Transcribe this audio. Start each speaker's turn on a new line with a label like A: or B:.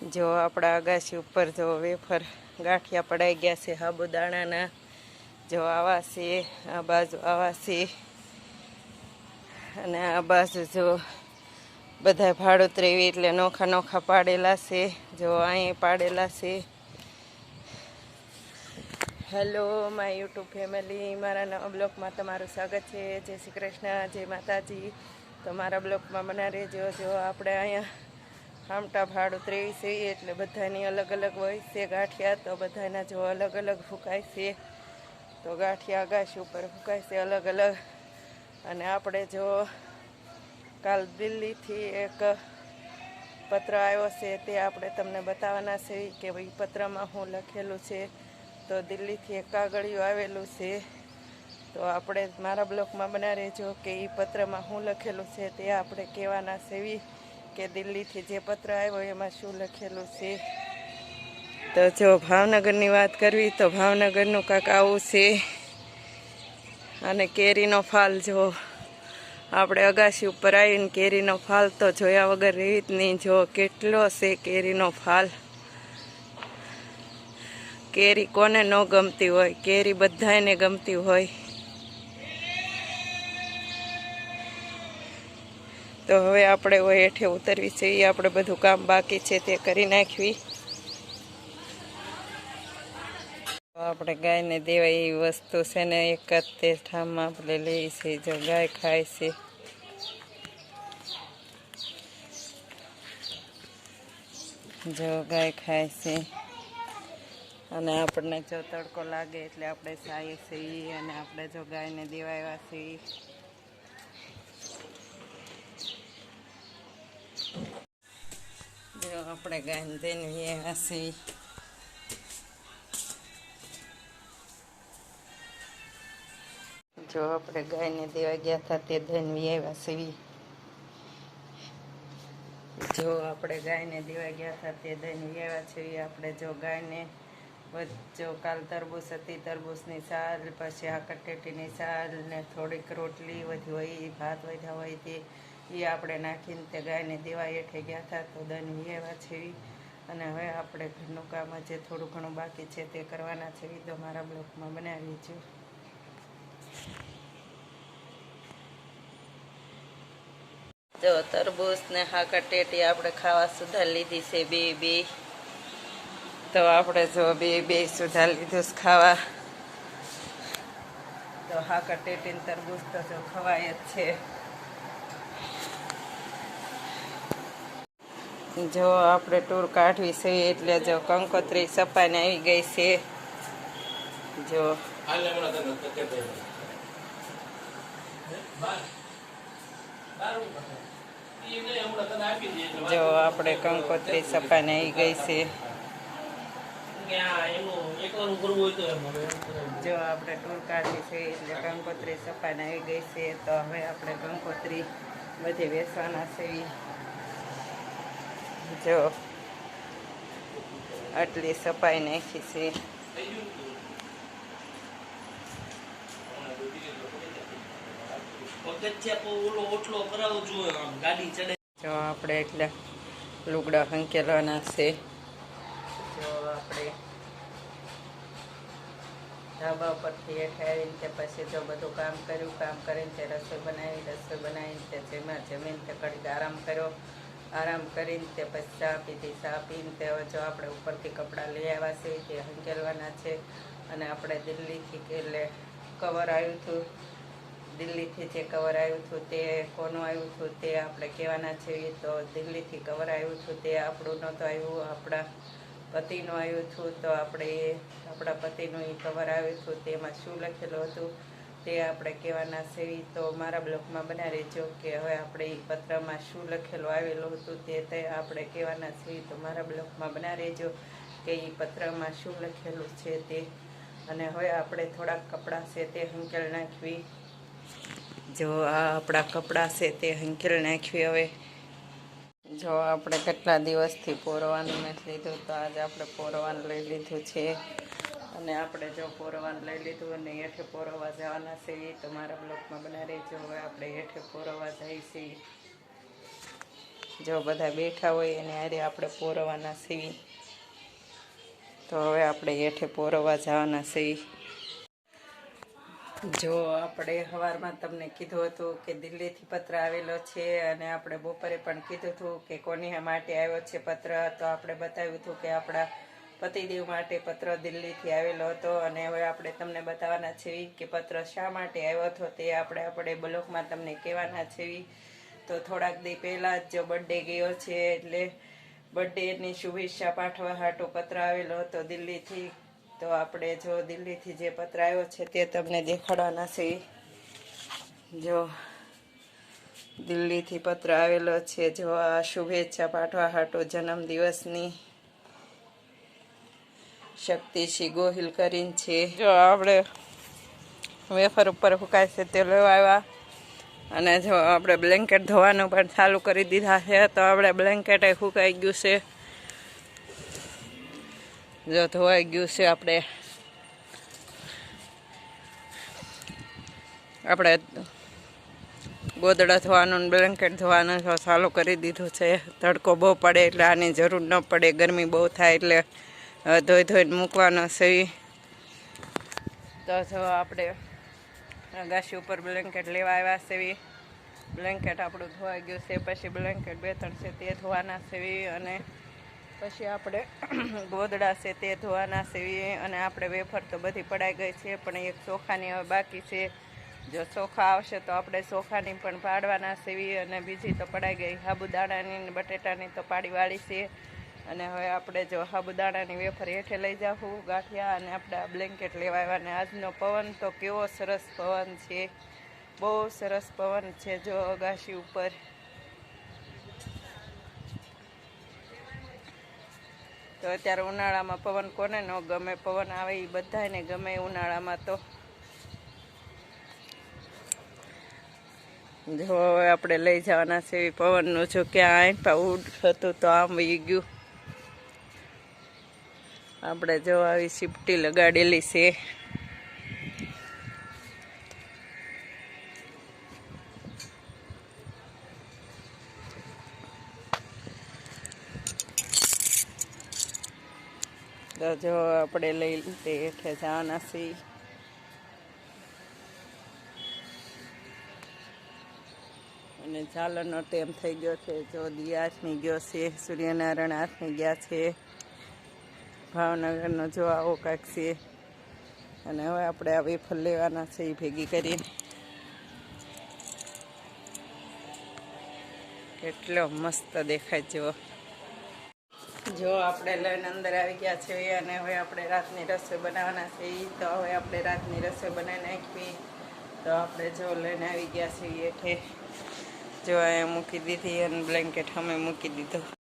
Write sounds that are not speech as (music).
A: જો આપણા અગાસી ઉપર જો વેફર ગાંઠિયા પડાઈ ગયા છે સાબુદાણાના જો આવા છે, આ બાજુ આવા છે. અને આ બાજુ જો બધા ભાડોતરેવી એટલે નોખા નોખા પાડેલા છે, જો અહીં પાડેલા છે. હેલો માય યુટ્યુબ ફેમિલી મારા નવા બ્લોગમાં તમારું સ્વાગત છે. જય શ્રી કૃષ્ણ, જય માતાજી. તો મારા બ્લોગમાં બના રહેજો. જો આપણે અહીંયા આમટા ભાડું ત્રેવીસ હોય એટલે બધાની અલગ અલગ હોય છે ગાંઠિયા, તો બધાના જો અલગ અલગ ફૂંકાય છે. તો ગાંઠિયા આગાશી ઉપર ફૂંકાય છે અલગ અલગ. અને આપણે જો કાલ દિલ્હીથી એક પત્ર આવ્યો છે તે આપણે તમને બતાવવાના છે કે ભાઈ પત્રમાં હું લખેલું છે. તો દિલ્હીથી એક કાગળિયું આવેલું છે. તો આપણે મારા બ્લોકમાં બના રહેજો કે એ પત્રમાં શું લખેલું છે તે આપણે કહેવાના સેવી કે દિલ્હીથી જે પત્ર આવ્યો એમાં શું લખેલું છે? તો જો ભાવનગરની વાત કરવી તો ભાવનગરનું કાંક આવું છે. અને કેરીનો ફાલ જો આપણે અગાશી ઉપર આવીને કેરીનો ફાલ તો જોયા વગર રહી જ નહીં. જો કેટલો છે કેરીનો ફાલ? કેરી કોને ન ગમતી હોય? કેરી બધાને ગમતી હોય. તો હવે આપણે હોય હેઠે ઉતરવી છે. એ આપણે બધું કામ બાકી છે તે કરી નાખવી. આપણે ગાયને દેવાય એવી વસ્તુ છે ને, એક જ તે ઠામમાં આપણે લઈએ છીએ જો ગાય ખાય છે. જો ગાય ખાય છે. અને આપણને જો તડકો લાગે એટલે આપણે સાઈએ છીએ અને આપણે જો ગાયને દેવાયા છીએ. જો આપણે ગાયને દઈને આવ્યા જો આપણે ગાયને દેવા ગયા હતા તે ધનવી આવ્યા છીએ જો આપણે ગાયને દેવા ગયા હતા તે ધનવી આવ્યા છીએ આપણે જો ગાયને જો કાલ તરબૂચ હતી, તરબૂચની સાલ, પછી આ કટેટીની સાલ ને થોડીક રોટલી વધી હોય, ભાત વધ્યા હોય તે એ આપણે નાખીને તે ગાયને દેવા હેઠે ગયા હતા તો દની એવા છે અને હવે આપણે ઘરનું કામ જે થોડું ઘણું બાકી છે તે કરવાના છે તો મારા બ્લોકમાં બનાવી છે જો તરબૂચ ને હાકા ટેટી આપણે ખાવા સુધા લીધી છે બે બે. તો આપણે જો બે બે સુધા લીધું ખાવા. તો હા ટેટી ને તરબૂચ તો જો ખવાય જ છે. જો આપણે ટૂર કાઢવી છે એટલે જો કંકોત્રી સપાઈને આવી ગઈ છે. જો. જો આપણે કંકોત્રી સપાઈને આવી ગઈ છે. જો આપણે ટૂર કાઢવી છે એટલે કંકોત્રી સપાઈને આવી ગઈ છે તો હવે આપણે કંકોત્રી બધી વેચવાના છે. જો, આટલી સફાઈ નાખી છે. આપણે એટલે લુગડા હંકેલવાના છે. જો, આપણે ધાબા પરથી હેઠે તે પછી જો બધું કામ કર્યું, કામ કરીને તે રસોઈ બનાવી, રસોઈ બનાવીને તે જેમાં જમીન તે ઘડીક આરામ કર્યો આરામ કરીને તે પછી ચા પીધી ચા પીને તે જો આપણે ઉપરથી કપડાં લઈ આવ્યા છે, તે હંકેલવાના છે. અને આપણે દિલ્હીથી એટલે કવર આવ્યું હતું દિલ્હીથી જે કવર આવ્યું હતું તે કોનું આવ્યું હતું તે આપણે કહેવાના છે. તો દિલ્હીથી કવર આવ્યું હતું તે આપણું નહોતું આવ્યું આપણા પતિનું આવ્યું હતું તો આપણે એ, આપણા પતિનું એ કવર આવ્યું હતું તેમાં શું લખેલું હતું? તે આપણે કહેવાના છે તો મારા બ્લોગમાં બના રહેજો કે હવે આપણે એ પત્રમાં શું લખેલું આવેલું હતું તે તે આપણે કહેવાના છે તો મારા બ્લોગમાં બના રહેજો કે એ પત્રમાં શું લખેલું છે તે. અને હવે આપણે થોડાક કપડાં છે તે હંકેલ નાખવી. જો આ આપણા કપડાં છે તે હંકેલ નાખવી હવે. જો આપણે કેટલા દિવસથી પોરવાનું નથી લીધું, તો આજે આપણે પોરવાનું લઈ લીધું છે. અને આપણે જો પોરવાનું લઈ લીધું અને હેઠે પોરવા જવાના છે એ મારા બ્લોકમાં બનાવી રહેજો. હવે આપણે હેઠે પોરવા જઈએ છીએ. જો બધા બેઠા હોય એને હારે આપણે પોરવાના છીએ, તો હવે આપણે હેઠે પોરવા જવાના છીએ. જો આપણે સવારમાં તમને કીધું હતું કે દિલ્હીથી પત્ર આવેલો છે અને આપણે બપોરે પણ કીધું હતું કે કોની માટે આવ્યો છે પત્ર, તો આપણે બતાવ્યું હતું કે આપણા પતિદેવ માટે પત્ર દિલ્હીથી આવેલો હતો અને હવે આપણે તમને બતાવવાના છે કે પત્ર શા માટે આવ્યો હતો તે આપણે આપણે બ્લોકમાં તમને કહેવાના છે તો થોડાક દી પહેલાં જ જો બર્થડે ગયો છે એટલે બર્થડેની શુભેચ્છા પાઠવા હાટો પત્ર આવેલો હતો દિલ્હીથી. તો આપણે જો દિલ્હીથી જે પત્ર આવ્યો છે તે તમને દેખાડવાના છે જો દિલ્હીથી પત્ર આવેલો છે, જો આ શુભેચ્છા પાઠવા હાટો જન્મદિવસની શક્તિસિંહ ગોહિલ કરીને છે. જો આપણે વેફર ઉપર ફૂંકાય છે તે લેવા આવ્યા. અને જો આપણે બ્લેન્કેટ ધોવાનું પણ ચાલુ કરી દીધા છે, તો આપણે બ્લેન્કેટ ફૂંકાઈ ગયું છે. જો ધોવાઈ ગયું છે આપણે. આપણે ગોદડા ધોવાનું બ્લેન્કેટ ધોવાનું ચાલુ કરી દીધું છે. તડકો બહુ પડે એટલે આની જરૂર ન પડે, ગરમી બહુ થાય એટલે અ, ધોઈ ધોઈને મૂકવાનો છે તો જો આપણે અગાશી ઉપર બ્લેન્કેટ લેવા આવ્યા છે બ્લેન્કેટ આપણું ધોવાઈ ગયું છે પછી બ્લેન્કેટ બે ત્રણ છે તે ધોવાના છે અને પછી આપણે (clears throat) ગોદડા છે તે ધોવાના છે અને આપણે વેફર તો બધી પડાઈ ગઈ છે પણ એક ચોખાની હવે બાકી છે. જો ચોખા આવશે તો આપણે ચોખાની પણ પાડવાના છે અને બીજી તો પડાઈ ગઈ. સાબુદાણાની બટેટાની તો પાડી વાળી છે. અને હવે આપણે જો સાબુદાણાની વેફર હેઠે લઈ જાઉં ગાંઠિયા અને આપણે આ બ્લેન્કેટ લેવા આવ્યા અને આજનો પવન તો કેવો સરસ પવન છે. બહુ સરસ પવન છે જો અગાશી ઉપર. તો અત્યારે ઉનાળામાં પવન કોને ન ગમે, પવન આવે એ બધાને ગમે ઉનાળામાં તો. જો હવે આપણે લઈ જવાના છે પવનનું જો ક્યાં આંપા ઉડ હતું તો આમ વહી ગયું. આપણે જો આવી સિફટી લગાડેલી છે. તો જો આપણે લઈ તે હેઠે જવાના છીએ. અને ચાલનો ટેમ થઈ ગયો છે, જો દિયા હાથની ગયો છે, સૂર્યનારાયણ હાથની ગયા છે. ભાવનગરનો જો આવો કાંઈક છે અને હવે આપણે આ વેફર લેવાના છે એ ભેગી કરીને. કેટલો મસ્ત દેખાય જુઓ જો. આપણે લઈને અંદર આવી ગયા છે, અને હવે આપણે રાતની રસોઈ બનાવવાના છે એ તો હવે આપણે રાતની રસોઈ બનાવી નાખવી. તો આપણે જો લઈને આવી ગયા છીએ, એઠે. જો અહીંયા મૂકી દીધી અને બ્લેન્કેટ અમે મૂકી દીધો.